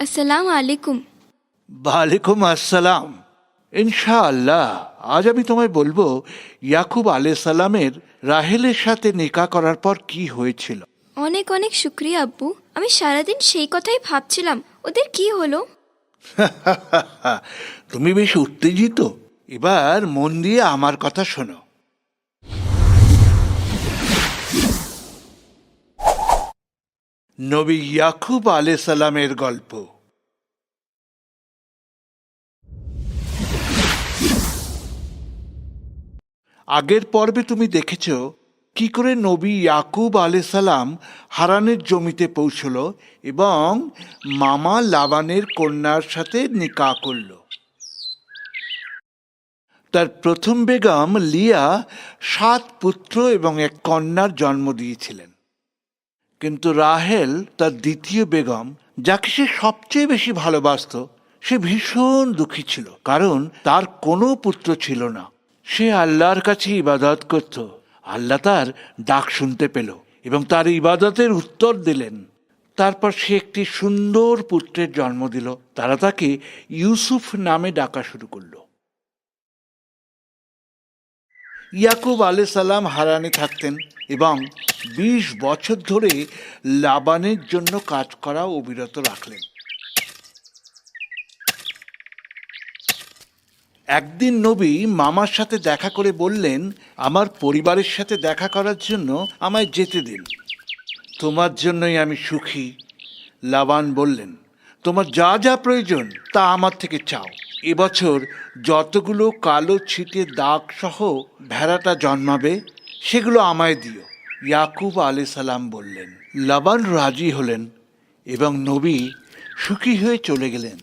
আসসালামু আলাইকুম। ওয়ালাইকুম আসসালাম। ইনশাআল্লাহ আজ আমি তোমায় বলব ইয়াকুব আলে সালামের রাহেলের সাথে নিকা করার পর কি হয়েছিল। অনেক অনেক শুক্রিয়া আব্বু। আমি সারাদিন সেই কথাই ভাবছিলাম। ওদের কি হলো? তুমি বেশ উত্তেজিত। এবার মন দিয়ে আমার কথা শোনো। নবী ইয়াকুব আলে সালামের গল্প। আগের পর্বে তুমি দেখেছ, কি করে নবী ইয়াকুব আলে সালাম হারানের জমিতে পৌঁছল এবং মামা লাবানের কন্যার সাথে নিকা করল। তার প্রথম বেগম লিয়া সাত পুত্র এবং এক কন্যার জন্ম দিয়েছিলেন। কিন্তু রাহেল, তার দ্বিতীয় বেগম, যাকে সে সবচেয়ে বেশি ভালোবাসত, সে ভীষণ দুঃখী ছিল, কারণ তার কোনো পুত্র ছিল না। সে আল্লাহর কাছে ইবাদত করত। আল্লাহ তার ডাক শুনতে পেল এবং তার ইবাদতের উত্তর দিলেন। তারপর সে একটি সুন্দর পুত্রের জন্ম দিল। তারা তাকে ইউসুফ নামে ডাকা শুরু করল। ইয়াকুব আলে সালাম হারানে থাকতেন এবং বিশ বছর ধরে লাবানের জন্য কাজ করা অবিরত রাখলেন। একদিন নবী মামার সাথে দেখা করে বললেন, আমার পরিবারের সাথে দেখা করার জন্য আমায় যেতে দিন। তোমার জন্যই আমি সুখী। লাবান বললেন, তোমার যা যা প্রয়োজন তা আমার থেকে চাও। এবছর যতগুলো কালো ছিটে দাগ সহ ভেড়াটা জন্মাবে, সেগুলো আমায় দিও, ইয়াকুব আলে সালাম বললেন। লাবান রাজি হলেন এবং নবী সুখী হয়ে চলে গেলেন।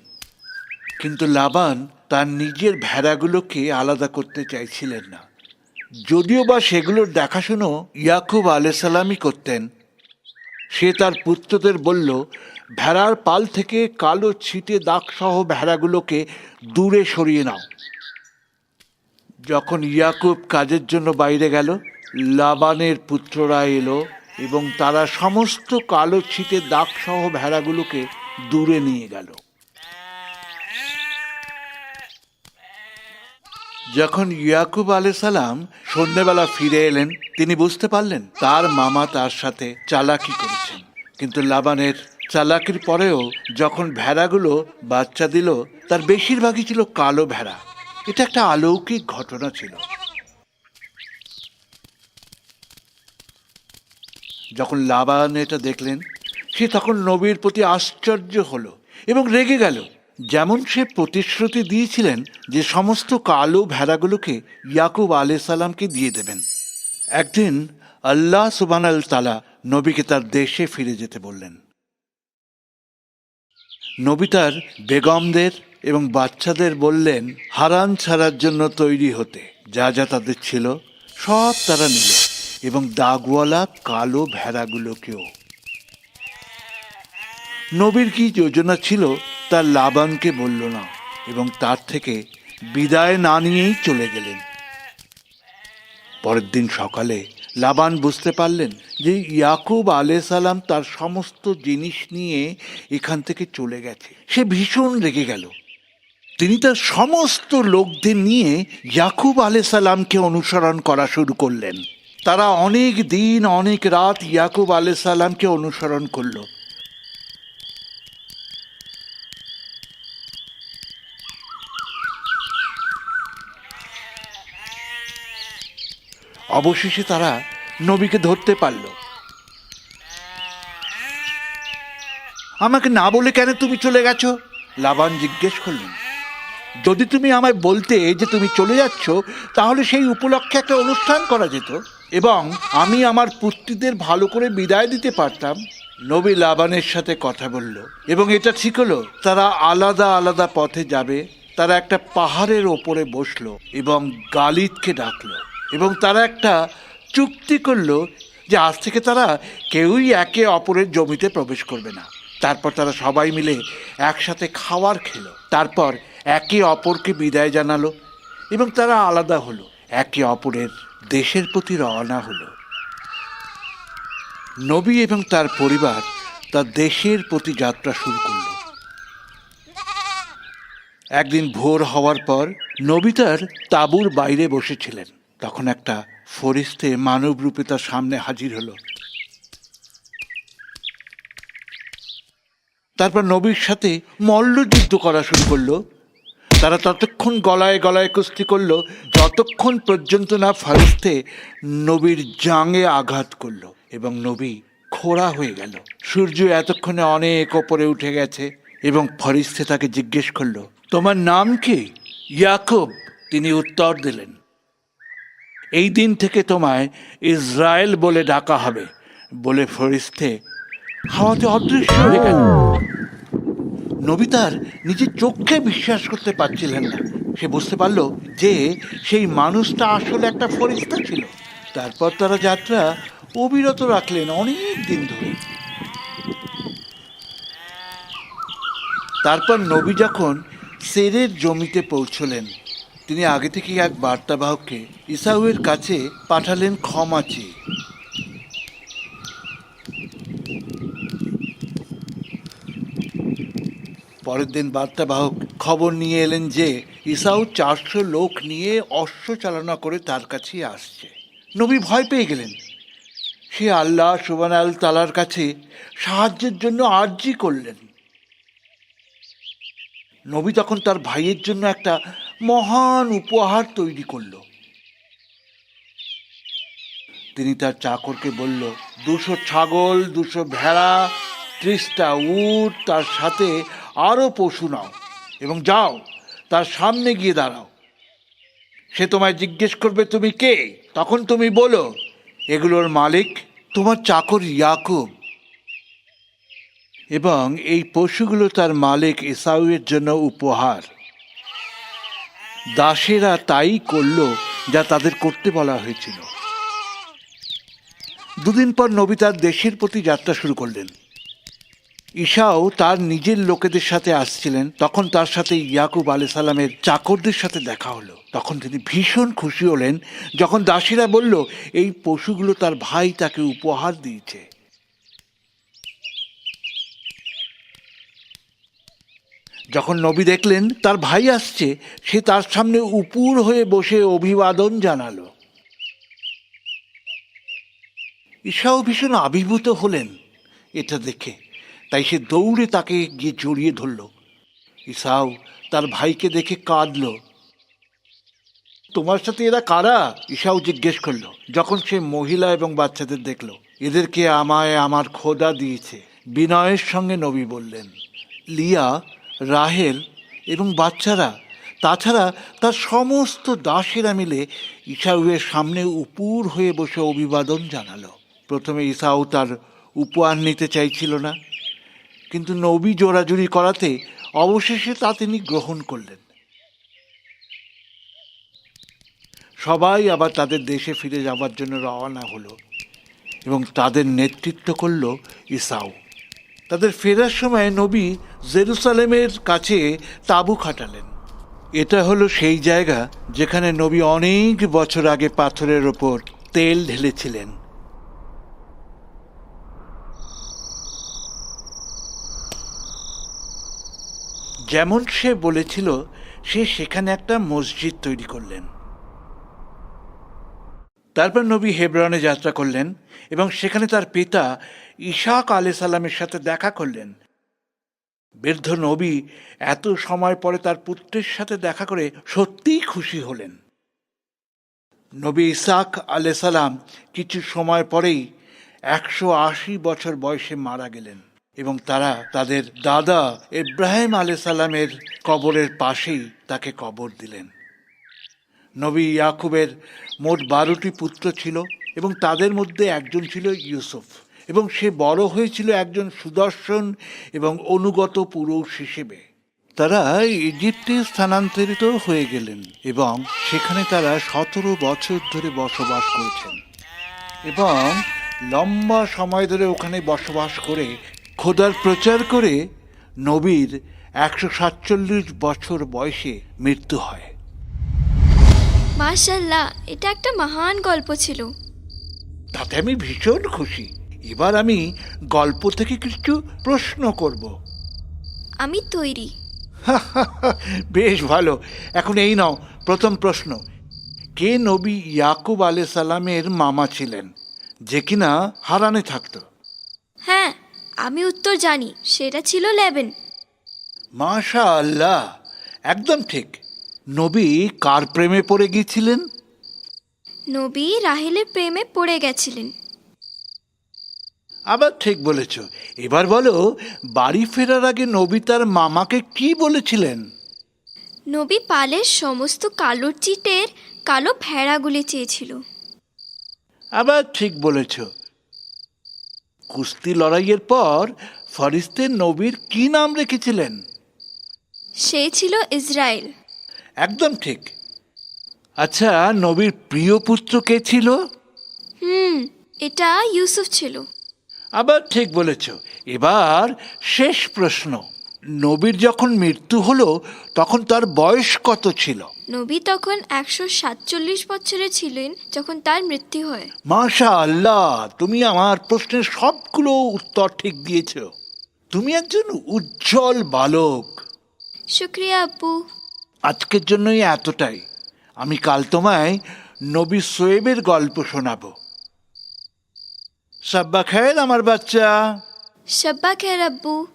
কিন্তু লাবান তার নিজের ভেড়াগুলোকে আলাদা করতে চাইছিলেন না। যদিও বা সেগুলোর দেখাশুনো ইয়াকুব আলে সালামই করতেন, সে তার পুত্রদের বলল ভেড়ার পাল থেকে কালো ছিটে দাগসহ ভেড়াগুলোকে দূরে সরিয়ে নাও। যখন ইয়াকুব কাজের জন্য বাইরে গেল, লাবানের পুত্ররা এলো এবং তারা সমস্ত কালো ছিটে দাগসহ ভেড়াগুলোকে দূরে নিয়ে গেল। যখন ইয়াকুব সালাম সন্ধ্যেবেলা ফিরে এলেন, তিনি বুঝতে পারলেন তার মামা তার সাথে চালাকি করেছেন। কিন্তু লাবানের চালাকির পরেও যখন ভেড়াগুলো বাচ্চা দিল, তার বেশিরভাগই ছিল কালো ভেড়া। এটা একটা অলৌকিক ঘটনা ছিল। যখন লাবান এটা দেখলেন, সে তখন নবীর প্রতি আশ্চর্য হলো এবং রেগে গেল। যেমন সে প্রতিশ্রুতি দিয়েছিলেন যে সমস্ত কালো ভেড়াগুলোকে ইয়াকুব আলে সালামকে দিয়ে দেবেন। একদিন আল্লাহ সুবান আল তালা নবীকে তার দেশে ফিরে যেতে বললেন। নবী তার বেগমদের এবং বাচ্চাদের বললেন, হারান ছাড়ার জন্য তৈরি হতে। যা যা তাদের ছিল, সব তারা নিল এবং দাগওয়ালা কালো ভেড়াগুলোকেও। নবীর কি যোজনা ছিল তার লাবানকে বলল না এবং তার থেকে বিদায় না নিয়েই চলে গেলেন। পরের দিন সকালে লাবান বুঝতে পারলেন যে ইয়াকুব আলে সালাম তার সমস্ত জিনিস নিয়ে এখান থেকে চলে গেছে। সে ভীষণ রেগে গেল। তিনি তার সমস্ত লোকদের নিয়ে ইয়াকুব আলে সালামকে অনুসরণ করা শুরু করলেন। তারা অনেক দিন, অনেক রাত ইয়াকুব আলে সালামকে অনুসরণ করল। অবশেষে তারা নবীকে ধরতে পারল। আমাকে না বলে কেন তুমি চলে গেছো? লাবান জিজ্ঞেস করলেন, যদি তুমি আমায় বলতে যে তুমি চলে যাচ্ছ, তাহলে সেই উপলক্ষে একটা অনুষ্ঠান করা যেত এবং আমি আমার পুত্রীদের ভালো করে বিদায় দিতে পারতাম। নবী লাবানের সাথে কথা বলল, এবং এটা ঠিক হলো, তারা আলাদা আলাদা পথে যাবে, তারা একটা পাহাড়ের ওপরে বসল এবং গালিদকে ডাকলো। এবং তারা একটা চুক্তি করল যে আজ থেকে তারা কেউই একে অপরের জমিতে প্রবেশ করবে না। তারপর তারা সবাই মিলে একসাথে খাওয়ার খেলো। তারপর একে অপরকে বিদায় জানালো এবং তারা আলাদা হলো। একে অপরের দেশের প্রতি রওনা হলো। নবী এবং তার পরিবার তার দেশের প্রতি যাত্রা শুরু করল। একদিন ভোর হওয়ার পর নবী তার তাঁবুর বাইরে বসেছিলেন। তখন একটা ফরিস্তে মানব রূপে তার সামনে হাজির হলো। তারপর নবীর সাথে মল্লযুদ্ধ করা শুরু করল। তারা ততক্ষণ গলায় গলায় কুস্তি করল, যতক্ষণ পর্যন্ত না ফারিস্তে নবীর জাঙে আঘাত করল এবং নবী খোড়া হয়ে গেল। সূর্য এতক্ষণে অনেক ওপরে উঠে গেছে এবং ফরিস্তে তাকে জিজ্ঞেস করল, তোমার নাম কি? ইয়াকুব, তিনি উত্তর দিলেন। এই দিন থেকে তোমায় ইসরায়েল বলে ডাকা হবে। বলে ফরিস্তে হাওয়াতে অদৃশ্য হয়ে গেল। নবী তার নিজের চোখে বিশ্বাস করতে পারছিলেন না। সে বুঝতে পারল যে সেই মানুষটা আসলে একটা ফরিস্তা ছিল। তারপর তারা যাত্রা অবিরত রাখলেন অনেক দিন ধরে। তারপর নবী যখন সেরের জমিতে পৌঁছলেন, তিনি আগে থেকে এক বার্তাবাহককে ইসাউয়ের কাছে পাঠালেন ক্ষমা চেয়ে। পরের দিন বার্তাবাহক খবর নিয়ে এলেন যে, ইসাউ চারশো লোক নিয়ে অশ্ব চালনা করে তার কাছেই আসছে। নবী ভয় পেয়ে গেলেন। সে আল্লাহ সুবান আল তালার কাছে সাহায্যের জন্য আর্জি করলেন। নবী তখন তার ভাইয়ের জন্য একটা মহান উপহার তৈরি করল। তিনি তার চাকরকে বলল, দুশো ছাগল, দুশো ভেড়া, ত্রিশটা উট, তার সাথে আরও পশু নাও এবং যাও, তার সামনে গিয়ে দাঁড়াও। সে তোমায় জিজ্ঞেস করবে, তুমি কে? তখন তুমি বলো, এগুলোর মালিক তোমার চাকর ইয়াকুব। এবং এই পশুগুলো তার মালিক এসাউয়ের জন্য উপহার। দাসেরা তাই করল যা তাদের করতে বলা হয়েছিল। দুদিন পর নবী তার দেশের প্রতি যাত্রা শুরু করলেন। ঈশাও তার নিজের লোকেদের সাথে আসছিলেন। তখন তার সাথে ইয়াকুব আলি সালামের চাকরদের সাথে দেখা হলো। তখন তিনি ভীষণ খুশি হলেন যখন দাসীরা বলল, এই পশুগুলো তার ভাই তাকে উপহার দিয়েছে। যখন নবী দেখলেন তার ভাই আসছে, সে তার সামনে উপুর হয়ে বসে অভিবাদন জানালো। ঈশাও ভীষণ আবির্ভূত হলেন এটা দেখে। তাই সে দৌড়ে তাকে গিয়ে জড়িয়ে ধরল। ঈশাও তার ভাইকে দেখে কাঁদল। তোমার সাথে এরা কারা? ঈশাও জিজ্ঞেস করল। যখন সে মহিলা এবং বাচ্চাদের দেখল, এদেরকে আমায় আমার খোদা দিয়েছে। বিনয়ের সঙ্গে নবী বললেন, লিয়া, রাহেল এবং বাচ্চারা, তাছাড়া তার সমস্ত দাসেরা মিলে ইসাউয়ের সামনে উপুর হয়ে বসে অভিবাদন জানালো। প্রথমে ইসাউ তার উপহার নিতে চাইছিল না, কিন্তু নবী জোরাজুরি করাতে অবশেষে তা তিনি গ্রহণ করলেন। সবাই আবার তাদের দেশে ফিরে যাবার জন্য রওনা হলো এবং তাদের নেতৃত্ব করল ইসাউ। তাদের ফেরার সময় নবী জেরুসালেমের কাছে তাঁবু খাটালেন। এটা হলো সেই জায়গা যেখানে নবী অনেক বছর আগে পাথরের ওপর তেল ঢেলেছিলেন। যেমন সে বলেছিল, সে সেখানে একটা মসজিদ তৈরি করলেন। তারপর নবী হেব্রনে যাত্রা করলেন এবং সেখানে তার পিতা ইশাক আলে সালামের সাথে দেখা করলেন। বৃদ্ধ নবী এত সময় পরে তার পুত্রের সাথে দেখা করে সত্যিই খুশি হলেন। নবী ইসাক আলে সালাম কিছু সময় পরেই একশো আশি বছর বয়সে মারা গেলেন। এবং তারা তাদের দাদা ইব্রাহিম আলে সালামের কবরের পাশেই তাকে কবর দিলেন। নবী ইয়াকুবের মোট বারোটি পুত্র ছিল এবং তাদের মধ্যে একজন ছিল ইউসুফ এবং সে বড় হয়েছিল একজন সুদর্শন এবং অনুগত পুরুষ হিসেবে। তারা ইজিপ্টে স্থানান্তরিত হয়ে গেলেন এবং সেখানে তারা সতেরো বছর ধরে বসবাস করেছেন এবং লম্বা সময় ধরে ওখানে বসবাস করে খোদার প্রচার করে নবীর একশো সাতচল্লিশ বছর বয়সে মৃত্যু হয়। মাশাল্লাহ এটা একটা মহান গল্প ছিল। তাতে আমি ভীষণ খুশি। এবার আমি গল্প থেকে কিছু প্রশ্ন করব। আমি তৈরি। বেশ ভালো। এখন এই নাও প্রথম প্রশ্ন। কে নবী ইয়াকুব আলে সালামের মামা ছিলেন যে কিনা হারানে থাকতো? হ্যাঁ আমি উত্তর জানি সেটা ছিল লেবেন। মাশা আল্লাহ একদম ঠিক। নবী কার প্রেমে পড়ে গিয়েছিলেন? নবী রাহেলের প্রেমে পড়ে গেছিলেন। আবার ঠিক বলেছ। এবার বলো বাড়ি ফেরার আগে নবী তার মামাকে কি বলেছিলেন? নবী পালের সমস্ত কালো চিটের কালো ভেড়াগুলি চেয়েছিল। আবার ঠিক বলেছ। কুস্তি লড়াইয়ের পর ফরিস্তে নবীর কি নাম রেখেছিলেন? সে ছিল ইসরায়েল। একদম ঠিক। আচ্ছা নবীর প্রিয় পুত্র কে ছিল? হুম এটা ইউসুফ ছিল। আবার ঠিক বলেছ। এবার শেষ প্রশ্ন। নবীর যখন মৃত্যু হলো তখন তার বয়স কত ছিল? নবী তখন একশো সাতচল্লিশ বছরে ছিলেন যখন তার মৃত্যু হয়। মাশা আল্লাহ তুমি আমার প্রশ্নের সবগুলো উত্তর ঠিক দিয়েছ। তুমি একজন উজ্জ্বল বালক। শুক্রিয়া আব্বু। আজকের জন্যই এতটাই। আমি কাল তোমায় নবী সোয়েবের গল্প শোনাবো। সাব্বা খায়ের আমার বাচ্চা। শাব্বা খের আব্বু।